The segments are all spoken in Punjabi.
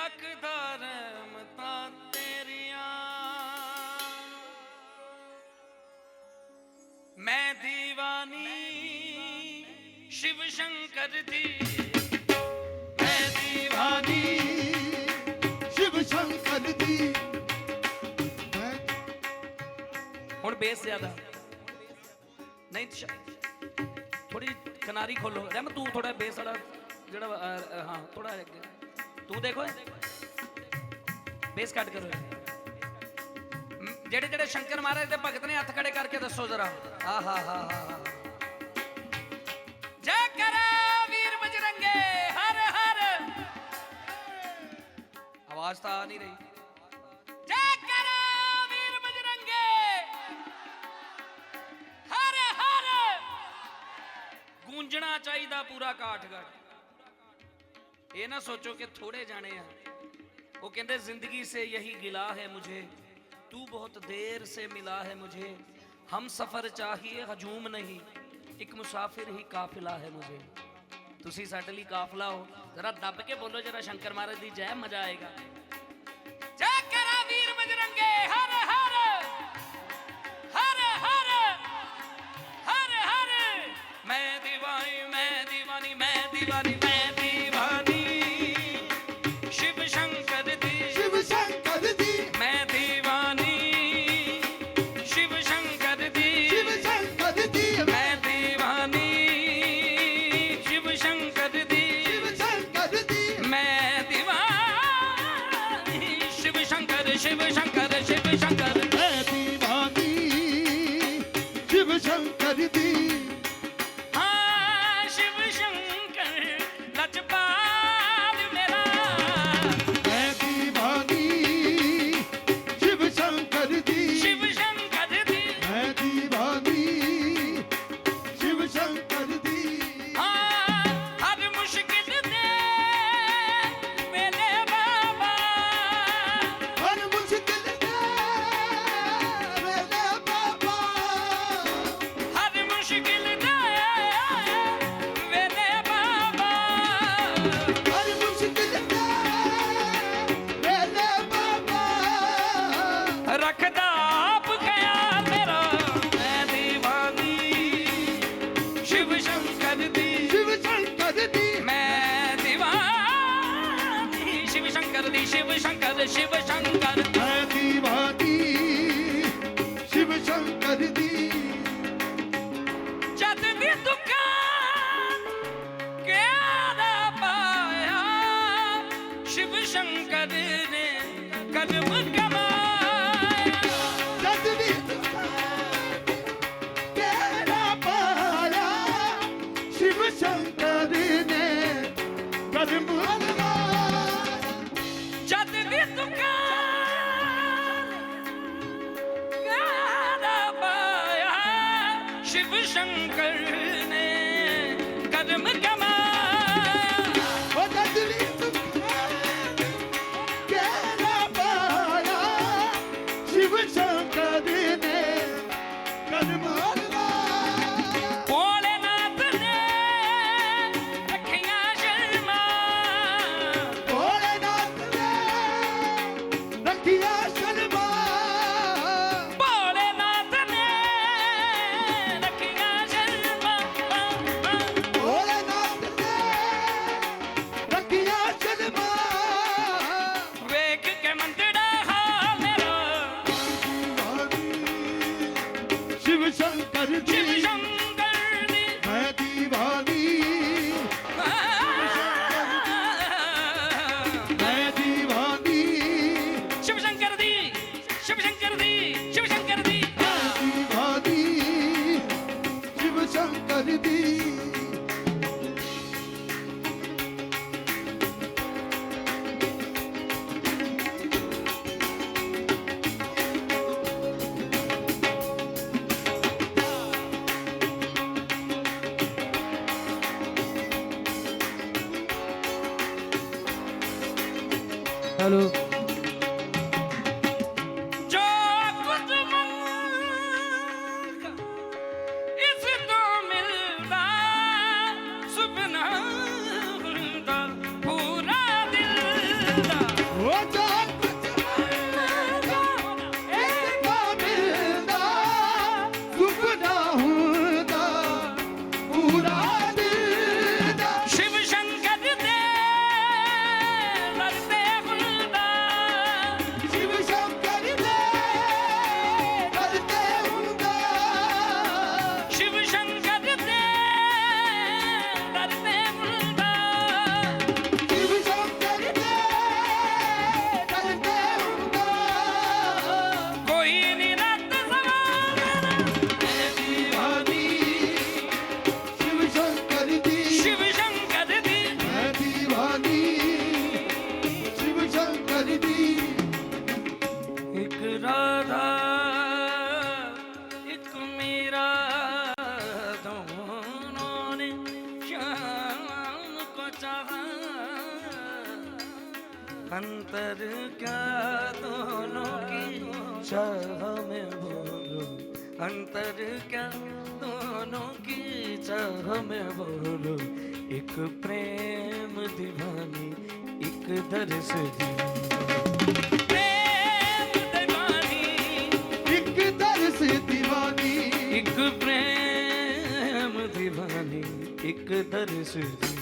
ਤੱਕਦਾ ਰਹਿਮਤਾਂ ਤੇਰੀਆਂ। ਮੈਂ دیਵਾਨੀ ਸ਼ਿਵ ਸ਼ੰਕਰ ਦੀ। ਸ਼ਿਵ ਸ਼ੰਕਰ ਦੀ। ਹੁਣ ਬੇਸ ਜ਼ਿਆਦਾ। ਨਹੀਂ ਥੋੜੀ ਕਿਨਾਰੀ ਖੋਲੋ। ਰਹਿਮ ਤੂੰ ਥੋੜਾ ਬੇਸ ਵਾਲਾ ਜਿਹੜਾ ਹਾਂ ਥੋੜਾ ਅੱਗੇ। ਤੂੰ ਦੇਖੋ। ਬੇਸ ਕੱਟ ਕਰੋ ਜਿਹੜੇ ਜਿਹੜੇ ਸ਼ੰਕਰ ਮਹਾਰਾਜ ਦੇ ਭਗਤ ਨੇ ਹੱਥ ਖੜੇ ਕਰਕੇ ਦੱਸੋ ਜ਼ਰਾ। ਆ ਹਾ ਹਾ ਹਾ ਜੈ ਕਰਾ ਵੀਰ ਬਜਰੰਗੇ, ਹਰ ਹਰ। ਆਵਾਜ਼ ਤਾਂ ਆ ਨਹੀਂ ਰਹੀ। ਜੈ ਕਰਾ ਵੀਰ ਬਜਰੰਗੇ, ਹਰ ਹਰ। ਗੂੰਜਣਾ ਚਾਹੀਦਾ ਪੂਰਾ ਕਾਠਗੜ ਇਹ ਨਾ ਸੋਚੋ ਕਿ ਥੋੜੇ ਜਾਣੇ ਆ। ਉਹ ਕਹਿੰਦੇ, ਜ਼ਿੰਦਗੀ ਸੇ ਯਹੀ ਗਿਲਾ ਹੈ ਮੁਝੇ। ਤੂੰ ਬਹੁਤ ਦੇਰ ਸੇ ਮਿਲਾ ਹੈ ਮੁਝੇ। ਹਮ ਸਫਰ ਚਾਹੀਏ, ਹਜੂਮ ਨਹੀਂ। ਇੱਕ ਮੁਸਾਫਿਰ ਹੀ ਕਾਫਿਲਾ ਹੈ ਮੁਝੇ। ਤੁਸੀਂ ਸਾਡੇ ਲਈ ਕਾਫਲਾ ਹੋ। ਜ਼ਰਾ ਦੱਬ ਕੇ ਬੋਲੋ, ਜਰਾ ਸ਼ੰਕਰ ਮਹਾਰਾਜ ਦੀ ਜੈ ਮਜ਼ਾ ਆਏਗਾ। ਜੈ ਕਰਾ ਵੀਰ ਬਜਰੰਗੇ, ਹਰ ਹਰ ਸ਼ੰਕਰ ਸ਼ਿਵ शिव शंकर ने कदम कमा। शिव शंकर ने कलम शिव शङ्कर शिव शिवशङ्करीयं Hello. अंतर क्या दोनों की चाह में बोलो अंतर क्या दोनों की चाह में बोलो एक प्रेम दीवानी एक दर्श दीवानी प्रेम दीवानी एक दर्श दीवानी एक प्रेम दीवानी एक दर्श दीवानी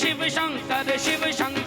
শিব শঙ্কর শিব শঙ্কর।